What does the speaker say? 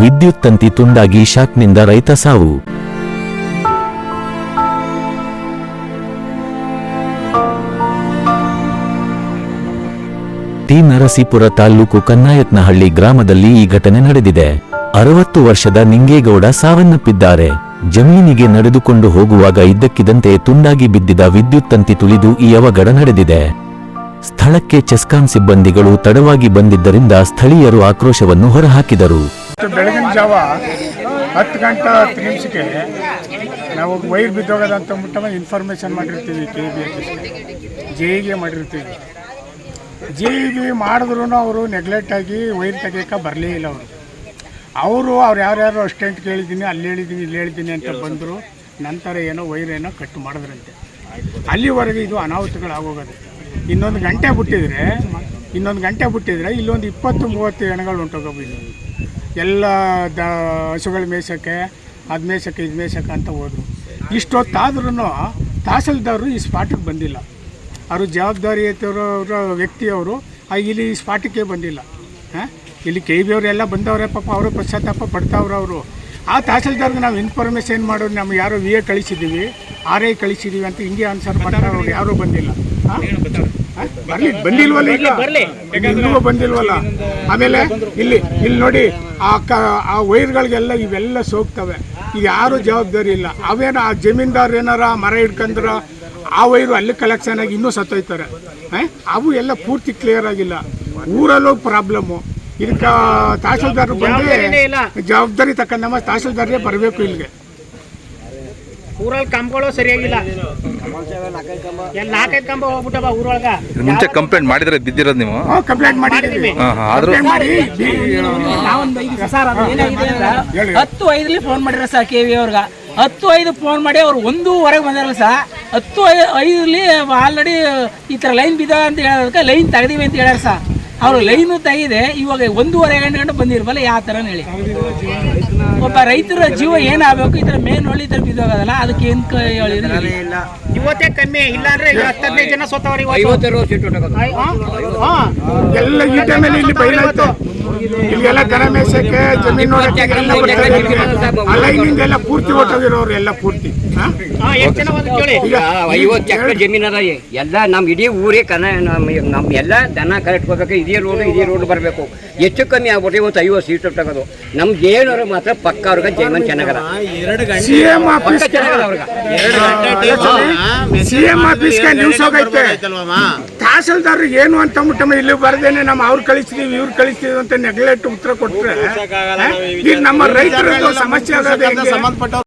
ವಿದ್ಯುತ್ ತಂತಿ ತುಂಡಾಗಿ ಶಾಕ್ನಿಂದ ರೈತ ಸಾವು. ಟಿ ನರಸೀಪುರ ತಾಲೂಕು ಕನ್ನಾಯತ್ನಹಳ್ಳಿ ಗ್ರಾಮದಲ್ಲಿ ಈ ಘಟನೆ ನಡೆದಿದೆ. ಅರವತ್ತು ವರ್ಷದ ನಿಂಗೇಗೌಡ ಸಾವನ್ನಪ್ಪಿದ್ದಾರೆ. ಜಮೀನಿಗೆ ನಡೆದುಕೊಂಡು ಹೋಗುವಾಗ ಇದ್ದಕ್ಕಿದ್ದಂತೆ ತುಂಡಾಗಿ ಬಿದ್ದಿದ್ದ ವಿದ್ಯುತ್ ತಂತಿ ತುಳಿದು ಈ ಅವಘಡ ನಡೆದಿದೆ. ಸ್ಥಳಕ್ಕೆ ಚೆಸ್ಕಾಂ ಸಿಬ್ಬಂದಿಗಳು ತಡವಾಗಿ ಬಂದಿದ್ದರಿಂದ ಸ್ಥಳೀಯರು ಆಕ್ರೋಶವನ್ನು ಹೊರಹಾಕಿದರು. ಇವತ್ತು ಬೆಳಗಿನ ಜಾವ ಹತ್ತು ಗಂಟೆ ಹತ್ತು ನಿಮಿಷಕ್ಕೆ ನಾವು ವೈರ್ ಬಿದ್ದೋಗೋದು ಅಂತ ಅಂದ್ಬಿಟ್ಟು ಇನ್ಫಾರ್ಮೇಷನ್ ಮಾಡಿರ್ತೀವಿ ಕೆ ಬಿ ಜೆ ಮಾಡಿರ್ತೀವಿ. ಜೆ ಬಿ ಮಾಡಿದ್ರು ಅವರು ನೆಗ್ಲೆಕ್ಟಾಗಿ ವೈರ್ ತೆಗಿಯೋಕೆ ಬರಲೇ ಇಲ್ಲ ಅವರು. ಅವರು ಅವ್ರು ಯಾರ್ಯಾರು ಅಷ್ಟೆಂಟ್ ಕೇಳಿದ್ದೀನಿ, ಅಲ್ಲಿ ಹೇಳಿದ್ದೀನಿ, ಇಲ್ಲಿ ಹೇಳಿದ್ದೀನಿ ಅಂತ ಬಂದರು, ನಂತರ ಏನೋ ವೈರ್ ಏನೋ ಕಟ್ ಮಾಡಿದ್ರಂತೆ. ಅಲ್ಲಿವರೆಗೆ ಇದು ಅನಾಹುತಗಳಾಗೋಗೋದು. ಇನ್ನೊಂದು ಗಂಟೆ ಬಿಟ್ಟಿದ್ರೆ, ಇನ್ನೊಂದು ಗಂಟೆ ಬಿಟ್ಟಿದ್ರೆ ಇಲ್ಲೊಂದು ಇಪ್ಪತ್ತು ಮೂವತ್ತು ಎಣಗಳು ಹೊಂಟೋಗೋದು ಎಲ್ಲ ದ ಹಸುಗಳು ಮೇಯ್ಸೋಕ್ಕೆ ಅದು ಮೇಯ್ಸೋಕ್ಕೆ ಇದು ಮೇಯ್ಸೋಕ್ಕೆ ಅಂತ ಹೋದರು. ಇಷ್ಟೊತ್ತಾದ್ರೂ ತಹಸೀಲ್ದಾರರು ಈ ಸ್ಪಾಟಿಗೆ ಬಂದಿಲ್ಲ. ಅವರು ಜವಾಬ್ದಾರಿ ಇರೋ ವ್ಯಕ್ತಿಯವರು ಇಲ್ಲಿ ಈ ಸ್ಪಾಟಿಗೆ ಬಂದಿಲ್ಲ. ಹಾಂ? ಇಲ್ಲಿ ಕೆ ಬಿ ಅವರೆಲ್ಲ ಬಂದವರೇ ಪಾಪ ಅವರು ಪಶ್ಚಾತ್ತಾಪ ಪಡ್ತಾವ್ರು ಅವರು. ಆ ತಹಸೀಲ್ದಾರ್ಗೆ ನಾವು ಇನ್ಫಾರ್ಮೇಷನ್ ಮಾಡೋದು ನಮ್ಗೆ ಯಾರು ವಿ ಎ ಕಳಿಸಿದ್ದೀವಿ ಆರ್ ಐ ಕಳಿಸಿದ್ದೀವಿ ಅಂತ ಹಿಂಗೆ ಆನ್ಸರ್ ಮಾಡ್ತಾರೆ ಅವ್ರು ಯಾರೂ ಬಂದಿಲ್ಲ. ಬರ್ಲಿ ಬಂದಿಲ್ವಲ್ಲ ಈಗ? ಇನ್ನೂ ಬಂದಿಲ್ವಲ್ಲ? ಆಮೇಲೆ ಇಲ್ಲಿ ಇಲ್ಲಿ ನೋಡಿ ಆ ಕ ಆ ವೈರ್ಗಳಿಗೆಲ್ಲ ಇವೆಲ್ಲ ಸೋಗ್ತವೆ ಈಗ ಯಾರು ಜವಾಬ್ದಾರಿ ಇಲ್ಲ. ಅವೇನ ಆ ಜಮೀನ್ದಾರ್ ಏನಾರ ಮರ ಹಿಡ್ಕಂದ್ರ ಆ ವೈರು ಅಲ್ಲಿ ಕಲೆಕ್ಷನ್ ಆಗಿ ಇನ್ನೂ ಸತ್ತೋಯ್ತಾರೆ? ಅವು ಎಲ್ಲ ಪೂರ್ತಿ ಕ್ಲಿಯರ್ ಆಗಿಲ್ಲ. ಊರಲ್ಲೂ ಪ್ರಾಬ್ಲಮ್ಮು ಇದಕ್ಕೆ ತಹಸೀಲ್ದಾರ್ ಬಂದು ಜವಾಬ್ದಾರಿ ತಕ್ಕಂತ ತಹಶೀಲ್ದಾರ್ಗೆ ಬರಬೇಕು ಇಲ್ಲಿಗೆ. ಊರಲ್ಲಿ ಕಂಬಗಳು ಸರಿಯಾಗಿಲ್ಲ. ಎಲ್ಲ ನಾಲ್ಕೈದು ಕಂಬ ಹೋಗ್ಬಿಟ್ಟವ ಊರೊಳಗ. ಮುಂಚೆ ಕಂಪ್ಲೇಂಟ್ ಮಾಡಿದ್ರೆ ಬಿದ್ದಿರೋದು ನೀವು? ಕಂಪ್ಲೇಂಟ್ ಮಾಡಿದ್ದೀವಿ ಹಾ, ಹಾ, ಆದ್ರೂ ನಾವೊಂದು ಐದು ಸರ್ ಅದು ಏನಾಗಿದೆ ಅಂದ್ರೆ. ಹತ್ತು ಐದರಲ್ಲಿ ಫೋನ್ ಮಾಡಿರ ಸರ್ ಕೆ ವಿ ಅವ್ರಿಗೆ. ಹತ್ತು ಐದು ಫೋನ್ ಮಾಡಿ ಅವ್ರು ಒಂದೂವರೆಗೆ ಬಂದಿರಲ್ಲ ಸರ್. ಹತ್ತು ಐದು ಐದರಲ್ಲಿ ಆಲ್ರೆಡಿ ಈ ಥರ ಲೈನ್ ಬಿದ್ದ ಅಂತ ಹೇಳೋದಕ್ಕೆ ಲೈನ್ ತೆಗ್ದೀವಿ ಅಂತ ಹೇಳ್ಯಾರ ಸರ್. ಅವ್ರು ಲೈನು ತೆಗಿದೆ ಇವಾಗ ಒಂದೂವರೆ ಗಂಟೆ ಗಂಟೆ ಬಂದಿರ್ಬಲ್ಲ ಯಾವ ಥರ ಹೇಳಿ. ಒಬ್ಬ ರೈತರ ಜೀವ ಏನಾಗಬೇಕು ಈ ಥರ ಮೇನ್ ಹೊಳ್ಳಿ ತರ ಥರ ಬಿದ್ದೋಗೋದಲ್ಲ ಅದಕ್ಕೆ ಏನು ಹೇಳಿದ್ರೆ? ಹೇಳಿ. ಇವತ್ತೇ ಕಮ್ಮಿ ಇಲ್ಲ ಅಂದ್ರೆ ಹತ್ತನೇ ಹದಿನೈದು ಜನ ಸೋತವ್ರಿ ಎಲ್ಲ ಈ ಟೈಮಲ್ಲಿ ಇಲ್ಲಿ ಬೈಲಾಯ್ತು ಇಲ್ಲೆಲ್ಲ ದನ ಮೇಯ್ಸಕ್ಕೆ ಜಮೀನು ನೋಡಕ್ಕೆ ಎಲ್ಲ ಪೂರ್ತಿ ಹೊಟ್ಟೋಗಿರೋರು ಎಲ್ಲ ಪೂರ್ತಿ. ಐವತ್ತು ಎಕರೆ ಜಮೀನದ ಎಲ್ಲ ನಮ್ಮ ಇಡೀ ಊರೇ ಕನ ನಮ್ಮ ಎಲ್ಲ ದನ ಕರೆಕ್ಟ್ಕೋಬೇಕು ಇದೇ ರೋಡು ಇದೇ ರೋಡ್ ಬರಬೇಕು. ಹೆಚ್ಚು ಕಮ್ಮಿ ಆಗ್ಬಿಟ್ಟು ಇವತ್ತು ಐವತ್ತು ಸೀಟ್ ತಗೋದು. ನಮ್ಗೆ ಏನಾದ್ರು ಮಾತ್ರ ಪಕ್ಕ ಅವ್ರಿಗೆ ಜೈವನ್ ಚೆನ್ನಾಗದ ಸಿಎಂ ಆಫೀಸ್ ಪಕ್ಕ ಚೆನ್ನಾಗದ ಅವ್ರಿಗೆ. ಸಿಎಂ ಆಫೀಸ್ಗೆ ನ್ಯೂಸ್ ಹೋಗೈತೆ. ತಹಸೀಲ್ದಾರ್ ಏನು ಅಂತ ಅಂದ್ಬಿಟ್ಟು ಇಲ್ಲಿ ಬರ್ದೇನೆ ನಮ್ಮ ಅವ್ರು ಕಳಿಸ್ತೀವಿ ಇವ್ರು ಕಳಿಸ್ತೀವಿ ಅಂತ ನೆಗ್ಲೆಕ್ಟ್ ಉತ್ತರ ಕೊಟ್ರೆ? ಈಗ ನಮ್ಮ ರೈತರ ಸಮಸ್ಯೆ ಆಗೋದು ಹೆಂಗೆ?